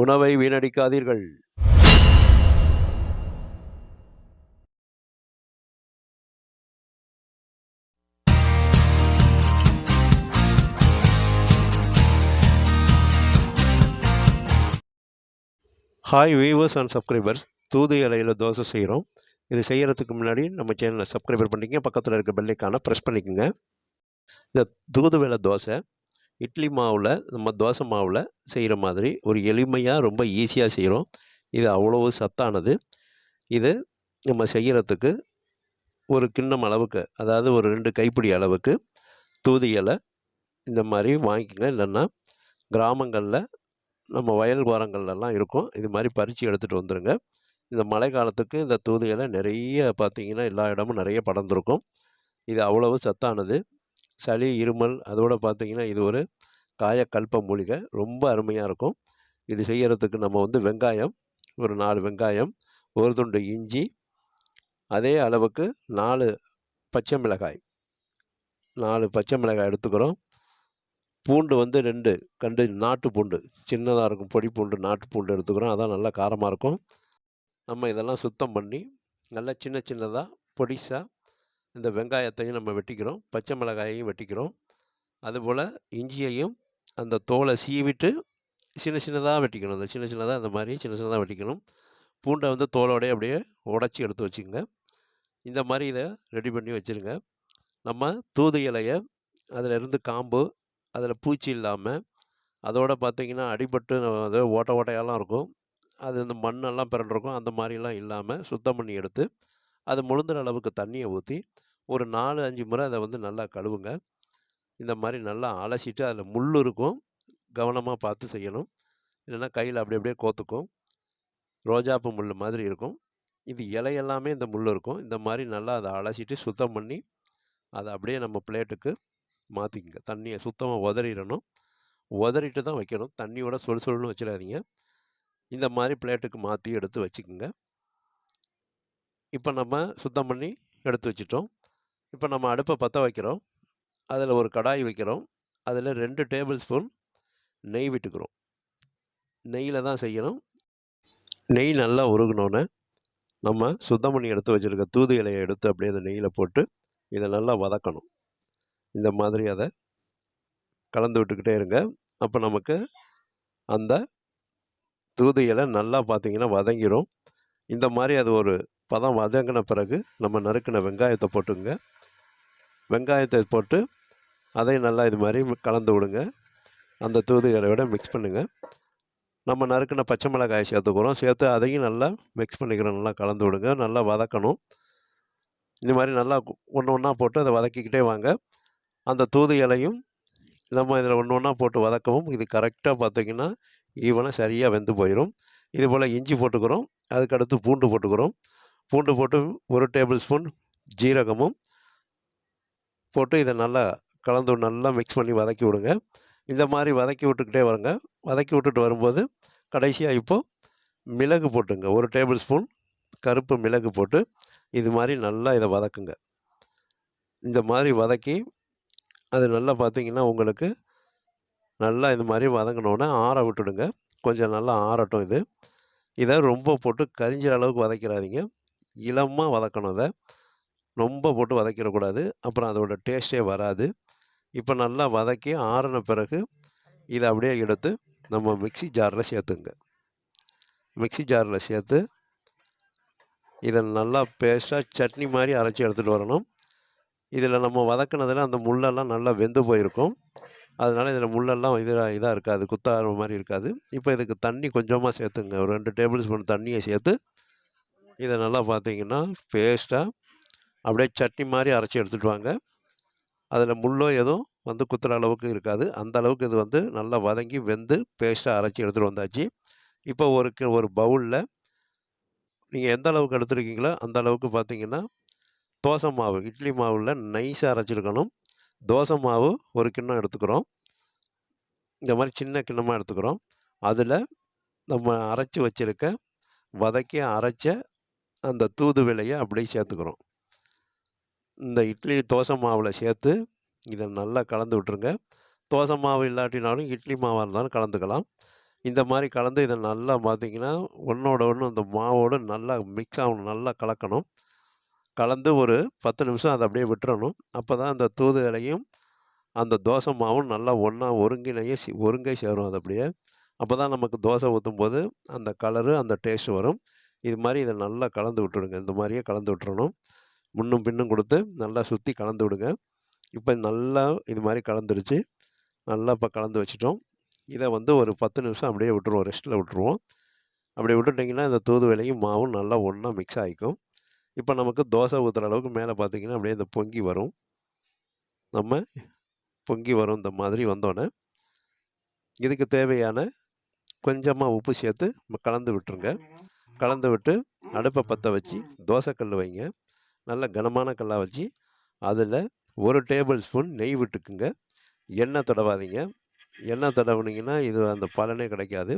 உணவை வீணடிக்காதீர்கள். Hi viewers and subscribers தூது இலையில் தோசை செய்கிறோம் இது செய்கிறதுக்கு முன்னாடி நம்ம சேனலை சப்ஸ்கிரைபர் பண்ணிக்கங்க. பக்கத்தில் இருக்க பெல்லைக்கான ப்ரெஸ் பண்ணிக்கோங்க. இந்த தூதுவளை தோசை இட்லி மாவில் நம்ம தோசை மாவில் செய்கிற மாதிரி ஒரு எளிமையாக ரொம்ப ஈஸியாக செய்கிறோம் இது அவ்வளவு சத்தானது. இது நம்ம செய்கிறதுக்கு ஒரு கிண்ணம் அளவுக்கு அதாவது ஒரு ரெண்டு கைப்பிடி அளவுக்கு தூது இலை இந்த மாதிரி வாங்கிக்கங்க. இல்லைன்னா கிராமங்களில் நம்ம வயல் ஓரங்கள்லாம் இருக்கும். இது மாதிரி பறித்து எடுத்துகிட்டு வந்துடுங்க இந்த மழை காலத்துக்கு இந்த தூது இலை நிறைய பார்த்தீங்கன்னா எல்லா இடமும் நிறைய படர்ந்துருக்கும். இது அவ்வளவு சத்தானது. சளி இருமல் அதோடு பார்த்தீங்கன்னா இது ஒரு காயக்கல்ப மூலிகை. ரொம்ப அருமையாக இருக்கும். இது செய்கிறதுக்கு நம்ம வந்து வெங்காயம் ஒரு நாலு வெங்காயம் ஒரு துண்டு இஞ்சி அதே அளவுக்கு நாலு பச்சை மிளகாய். நாலு பச்சை மிளகாய் எடுத்துக்கிறோம். பூண்டு வந்து ரெண்டு கண்டு நாட்டு பூண்டு சின்னதாக இருக்கும் பொடி பூண்டு நாட்டு பூண்டு எடுத்துக்கிறோம். அதான் நல்லா காரமாக இருக்கும். நம்ம இதெல்லாம் சுத்தம் பண்ணி நல்லா சின்ன சின்னதாக பொடிசாக இந்த வெங்காயத்தையும் நம்ம வெட்டிக்கிறோம். பச்சை மிளகாயையும் வெட்டிக்கிறோம். அதுபோல் இஞ்சியையும் அந்த தோலை சீவிட்டு சின்ன சின்னதாக வெட்டிக்கணும். அந்த சின்ன சின்னதாக அந்த மாதிரி சின்ன சின்னதாக வெட்டிக்கணும். பூண்டை வந்து தோலோடய அப்படியே உடச்சி எடுத்து வச்சுக்கோங்க. இந்த மாதிரி இதை ரெடி பண்ணி வச்சுருங்க. நம்ம தூது இலையை அதில் இருந்து காம்பு அதில் பூச்சி இல்லாமல் அதோடு பார்த்தீங்கன்னா அடிபட்டு அது ஓட்டை ஓட்டையெல்லாம் இருக்கும். அது இந்த மண்ணெல்லாம் பிறண்டிருக்கும். அந்த மாதிரிலாம் இல்லாமல் சுத்தம் பண்ணி எடுத்து அது முழுந்துற அளவுக்கு தண்ணியை ஊற்றி ஒரு நாலு அஞ்சு முறை அதை வந்து நல்லா கழுவுங்க. இந்த மாதிரி நல்லா அலசிட்டு அதில் முள் இருக்கும். கவனமாக பார்த்து செய்யணும். இல்லைன்னா கையில் அப்படி அப்படியே கோத்துக்கும். ரோஜாப்பு முள் மாதிரி இருக்கும். இது இலையெல்லாமே இந்த முள் இருக்கும். இந்த மாதிரி நல்லா அதை அலசிட்டு சுத்தம் பண்ணி அதை அப்படியே நம்ம பிளேட்டுக்கு மாற்றிக்கங்க தண்ணியை சுத்தமாக உதறிடணும். உதறிட்டு தான் வைக்கணும். தண்ணியோட சொல் சொல்லுன்னு வச்சிடாதீங்க. இந்த மாதிரி பிளேட்டுக்கு மாற்றி எடுத்து வச்சுக்கோங்க. இப்போ நம்ம சுத்தம் பண்ணி எடுத்து வச்சிட்டோம். இப்போ நம்ம அடுப்பை பற்ற வைக்கிறோம். அதில் ஒரு கடாய் வைக்கிறோம். அதில் ரெண்டு டேபிள் ஸ்பூன் நெய் விட்டுக்கிறோம். நெய்யில் தான் செய்யணும். நெய் நல்லா உருகினோன்னே நம்ம சுத்தம் பண்ணி எடுத்து வச்சுருக்க தூது இலையை எடுத்து அப்படியே அந்த நெய்யில் போட்டு இதை நல்லா வதக்கணும். இந்த மாதிரி அதை கலந்து விட்டுக்கிட்டே இருங்க. அப்போ நமக்கு அந்த தூது இலை நல்லா பார்த்தீங்கன்னா வதங்கிடும் இந்த மாதிரி அது ஒரு பதம் வதங்கின பிறகு நம்ம நறுக்கின வெங்காயத்தை போட்டுங்க. வெங்காயத்தை போட்டு அதையும் நல்லா இது மாதிரி கலந்து விடுங்க. அந்த தூது விட மிக்ஸ் பண்ணுங்கள் நம்ம நறுக்கின பச்சை மிளகாய் சேர்த்துக்கிறோம் சேர்த்து அதையும் நல்லா மிக்ஸ் பண்ணிக்கிறோம் நல்லா கலந்து விடுங்க. நல்லா வதக்கணும். இந்த மாதிரி நல்லா ஒன்று ஒன்றா போட்டு அதை வதக்கிக்கிட்டே வாங்க. அந்த தூது இலையும் நம்ம இதில் ஒன்று ஒன்றா போட்டு வதக்கவும். இது கரெக்டாக பார்த்தீங்கன்னா ஈவனாக சரியாக வெந்து போயிடும் இது போல் இஞ்சி போட்டுக்கிறோம். அதுக்கடுத்து பூண்டு போட்டுக்கிறோம். பூண்டு போட்டு ஒரு டேபிள் ஸ்பூன் ஜீரகமும் போட்டு இதை நல்லா கலந்து நல்லா மிக்ஸ் பண்ணி வதக்கி விடுங்க. இந்த மாதிரி வதக்கி விட்டுக்கிட்டே வருங்க. வதக்கி விட்டுட்டு வரும்போது கடைசியாக இப்போது மிளகு போட்டுங்க. ஒரு டேபிள் ஸ்பூன் கருப்பு மிளகு போட்டு இது மாதிரி நல்லா இதை வதக்குங்க. இந்த மாதிரி வதக்கி அது நல்லா பார்த்தீங்கன்னா உங்களுக்கு நல்லா இது மாதிரி வதங்கினோடனே ஆற விட்டுடுங்க. கொஞ்சம் நல்லா ஆறட்டும் இது. இதை ரொம்ப போட்டு கரிஞ்சிற அளவுக்கு வதக்கிறாதீங்க. இளமாக வதக்கணும் இதை. ரொம்ப போட்டு வதக்கிடக்கூடாது. அப்புறம் அதோட டேஸ்ட்டே வராது. இப்போ நல்லா வதக்கி ஆறின பிறகு இதை அப்படியே எடுத்து நம்ம மிக்ஸி ஜாரில் சேர்த்துங்க. மிக்ஸி ஜாரில் சேர்த்து இதை நல்லா பேஸ்ட்டாக சட்னி மாதிரி அரைச்சி எடுத்துகிட்டு வரணும். இதில் நம்ம வதக்குனதில் அந்த முள்ளெல்லாம் நல்லா வெந்து போயிருக்கும். அதனால் இதில் முள்ளெல்லாம் இதாக இதாக இருக்காது குத்தாற மாதிரி இருக்காது. இப்போ இதுக்கு தண்ணி கொஞ்சமாக சேர்த்துங்க. ஒரு ரெண்டு டேபிள் ஸ்பூன் தண்ணியை சேர்த்து இதை நல்லா பார்த்தீங்கன்னா பேஸ்ட்டாக அப்படியே சட்னி மாதிரி அரைச்சி எடுத்துகிட்டு வாங்க. அதில் முள்ளோ எதுவும் வந்து குத்துற அளவுக்கு இருக்காது. அந்த அளவுக்கு இது வந்து நல்லா வதங்கி வெந்து பேஸ்ட்டாக அரைச்சி எடுத்துகிட்டு வந்தாச்சு. இப்போ ஒரு ஒரு பவுலில் நீங்கள் எந்த அளவுக்கு எடுத்துருக்கீங்களோ அந்த அளவுக்கு பார்த்தீங்கன்னா தோசை மாவு இட்லி மாவில் நைஸாக அரைச்சிருக்கணும். தோசை மாவு ஒரு கிண்ணம் எடுத்துக்கிறோம். இந்த மாதிரி சின்ன கிண்ணமாக எடுத்துக்கிறோம். அதில் நம்ம அரைச்சி வச்சிருக்க வதக்கி அரைச்ச அந்த தூது விலையை அப்படியே சேர்த்துக்கிறோம். இந்த இட்லி தோசை மாவில் சேர்த்து இதை நல்லா கலந்து விட்டுருங்க. தோசை மாவு இல்லாட்டினாலும் இட்லி மாவாக இருந்தாலும் கலந்துக்கலாம். இந்த மாதிரி கலந்து இதை நல்லா பார்த்தீங்கன்னா ஒன்றோட ஒன்று அந்த மாவோடு நல்லா மிக்ஸ் ஆகணும் நல்லா கலக்கணும். கலந்து ஒரு பத்து நிமிஷம் அதை அப்படியே விட்டுறணும். அப்போ தான் அந்த தூது இலையும் அந்த தோசை மாவும் நல்லா ஒன்றா ஒருங்கிணைய சி ஒருங்கை சேரும் அது அப்படியே. அப்போ தான் நமக்கு தோசை ஊற்றும் போது அந்த கலரு அந்த டேஸ்ட் வரும். இது மாதிரி இதை நல்லா கலந்து விட்டுடுங்க. இந்த மாதிரியே கலந்து விட்டுறணும். முன்னும் பின்னும் கொடுத்து நல்லா சுற்றி கலந்து விடுங்க. இப்போ நல்லா இது மாதிரி கலந்துருச்சு. நல்லா இப்போ கலந்து வச்சுட்டோம். இதை வந்து ஒரு பத்து நிமிஷம் அப்படியே விட்டுருவோம். ரெஸ்ட்டில் விட்டுருவோம். அப்படி விட்டுட்டிங்கன்னா இந்த தூதுவலையும் மாவும் நல்லா ஒன்றா மிக்ஸ் ஆகிக்கும் இப்போ நமக்கு தோசை ஊற்றுற அளவுக்கு மேலே பார்த்தீங்கன்னா அப்படியே இந்த பொங்கி வரும். நம்ம பொங்கி வரும் இந்த மாதிரி வந்தோடனே இதுக்கு தேவையான கொஞ்சமாக உப்பு சேர்த்து கலந்து விட்டுருங்க. கலந்து விட்டு அடுப்பை பற்ற வச்சு தோசைக்கல் வைங்க. நல்ல கனமான கல்லாக வச்சு அதில் ஒரு டேபிள் ஸ்பூன் நெய் விட்டுக்குங்க. எண்ணெய் தடவாதீங்க. எண்ணெய் தடவுனீங்கன்னா இது அந்த பலனே கிடைக்காது.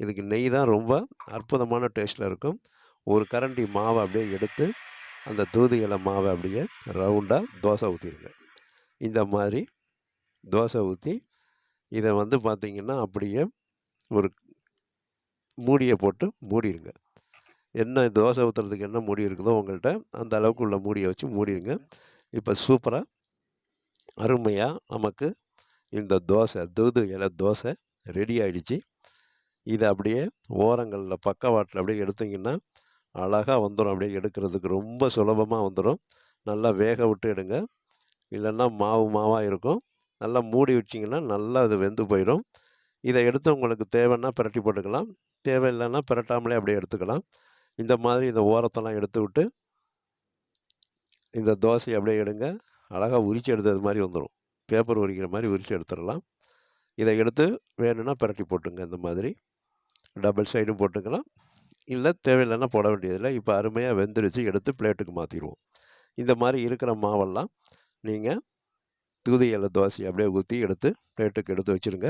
இதுக்கு நெய் தான் ரொம்ப அற்புதமான டேஸ்ட்டில் இருக்கும். ஒரு கரண்டி மாவை அப்படியே எடுத்து அந்த தூது இலை மாவை அப்படியே ரவுண்டாக தோசை ஊற்றிடுங்க இந்த மாதிரி தோசை ஊற்றி இதை வந்து பார்த்திங்கன்னா அப்படியே ஒரு மூடியை போட்டு மூடிடுங்க. என்ன தோசை ஊற்றுறதுக்கு என்ன மூடி இருக்குதோ உங்கள்கிட்ட அந்த அளவுக்கு உள்ள மூடியை வச்சு மூடிடுங்க. இப்போ சூப்பராக அருமையாக நமக்கு இந்த தோசை தூது இலை தோசை ரெடி ஆகிடுச்சு இதை அப்படியே ஓரங்களில் பக்கவாட்டில் அப்படியே எடுத்திங்கன்னா அழகாக வந்துடும் அப்படியே எடுக்கிறதுக்கு ரொம்ப சுலபமாக வந்துடும் நல்லா வேக விட்டு எடுங்க. இல்லைன்னா மாவு மாவாக இருக்கும். நல்லா மூடி வச்சிங்கன்னா நல்லா அது வெந்து போயிடும். இதை எடுத்து உங்களுக்கு தேவைன்னா பிரட்டி போட்டுக்கலாம். தேவையில்லைன்னா பிரட்டாமலே அப்படியே எடுத்துக்கலாம். இந்த மாதிரி இந்த ஓரத்தெல்லாம் எடுத்து விட்டு இந்த தோசையை அப்படியே எடுங்க. அழகாக உரிச்சு எடுத்தது மாதிரி வந்துடும் பேப்பர் உரிக்கிற மாதிரி உரிச்சு எடுத்துடலாம். இதை எடுத்து வேணும்னா பிரட்டி போட்டுங்க இந்த மாதிரி. டபுள் சைடும் போட்டுக்கலாம். இல்லை தேவையில்லைன்னா போட வேண்டியதில்லை. இப்போ அருமையாக வெந்துருச்சு. எடுத்து பிளேட்டுக்கு மாற்றிடுவோம் இந்த மாதிரி இருக்கிற மாவெல்லாம் நீங்கள் தூதி இலை தோசை அப்படியே ஊற்றி எடுத்து பிளேட்டுக்கு எடுத்து வச்சுருங்க.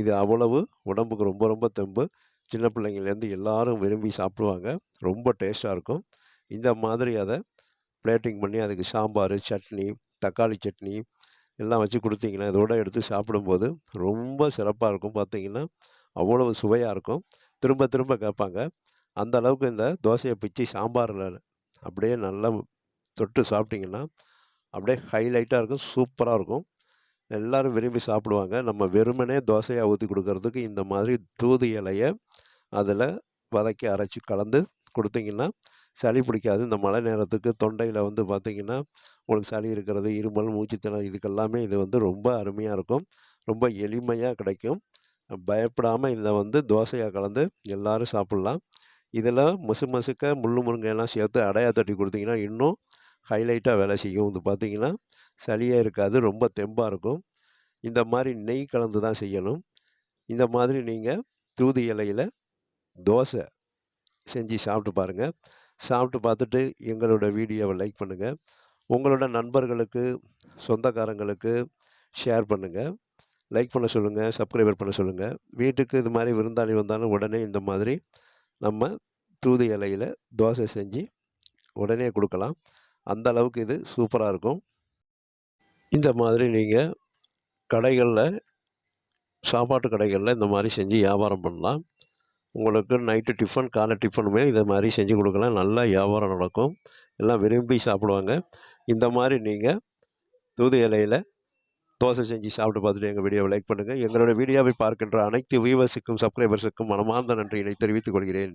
இது அவ்வளவு உடம்புக்கு ரொம்ப ரொம்ப தெம்பு. சின்ன பிள்ளைங்கள்லேருந்து எல்லாரும் விரும்பி சாப்பிடுவாங்க. ரொம்ப டேஸ்ட்டாக இருக்கும். இந்த மாதிரி அதை பிளேட்டிங் பண்ணி அதுக்கு சாம்பார் சட்னி தக்காளி சட்னி எல்லாம் வச்சு கொடுத்தீங்கன்னா இதோட எடுத்து சாப்பிடும்போது ரொம்ப சிறப்பாக இருக்கும். பார்த்தீங்கன்னா அவ்வளவு சுவையாக இருக்கும். திரும்ப திரும்ப கேட்பாங்க. அந்த அளவுக்கு இந்த தோசையை பிச்சு சாம்பாரில் அப்படியே நல்லா தொட்டு சாப்பிட்டிங்கன்னா அப்படியே ஹைலைட்டாக இருக்கும். சூப்பராக இருக்கும். எல்லோரும் விரும்பி சாப்பிடுவாங்க. நம்ம வெறுமனே தோசையாக ஊற்றி கொடுக்கறதுக்கு இந்த மாதிரி தூது இலையை அதில் வதக்கி அரைச்சி கலந்து கொடுத்தீங்கன்னா சளி பிடிக்காது. இந்த மழை நேரத்துக்கு தொண்டையில் வந்து பார்த்திங்கன்னா உங்களுக்கு சளி இருக்கிறது இருமல் மூச்சுத்திணறல் இதுக்கெல்லாமே இது வந்து ரொம்ப அருமையாக இருக்கும். ரொம்ப எளிமையாக கிடைக்கும். பயப்படாமல் இதை வந்து தோசையாக கலந்து எல்லோரும் சாப்பிட்லாம். இதில் மசு மசுக்க முள்ளு முருங்கையெல்லாம் சேர்த்து அடையாக தட்டி கொடுத்தீங்கன்னா இன்னும் ஹைலைட்டாக வேலை செய்யும். இது பார்த்திங்கன்னா சளியே இருக்காது ரொம்ப தெம்பாக இருக்கும். இந்த மாதிரி நெய் கலந்து தான் செய்யணும். இந்த மாதிரி நீங்கள் தூது இலையில் தோசை செஞ்சு சாப்பிட்டு பாருங்கள் சாப்பிட்டு பார்த்துட்டு எங்களோட வீடியோவை லைக் பண்ணுங்கள் உங்களோட நண்பர்களுக்கு சொந்தக்காரங்களுக்கு ஷேர் பண்ணுங்கள் லைக் பண்ண சொல்லுங்கள் சப்ஸ்கிரைபர் பண்ண சொல்லுங்கள் வீட்டுக்கு இது மாதிரி விருந்தாளி வந்தாலும் உடனே இந்த மாதிரி நம்ம தூது இலையில் தோசை செஞ்சு உடனே கொடுக்கலாம். அந்த அளவுக்கு இது சூப்பராக இருக்கும். இந்த மாதிரி நீங்கள் கடைகளில் சாப்பாட்டு கடைகளில் இந்த மாதிரி செஞ்சு வியாபாரம் பண்ணலாம். உங்களுக்கு நைட்டு டிஃபன் காலை டிஃபனுமே இதை மாதிரி செஞ்சு கொடுக்கலாம் நல்லா வியாபாரம் நடக்கும். எல்லாம் விரும்பி சாப்பிடுவாங்க. இந்த மாதிரி நீங்கள் தூது இலையில் தோசை செஞ்சு சாப்பிட்டு பார்த்துட்டு எங்கள் வீடியோவை லைக் பண்ணுங்கள் எங்களோட வீடியோவை பார்க்கின்ற அனைத்து வியூவர்ஸுக்கும் சப்ஸ்கிரைபர்ஸுக்கும் மனமார்ந்த நன்றியினை தெரிவித்துக் கொள்கிறேன்.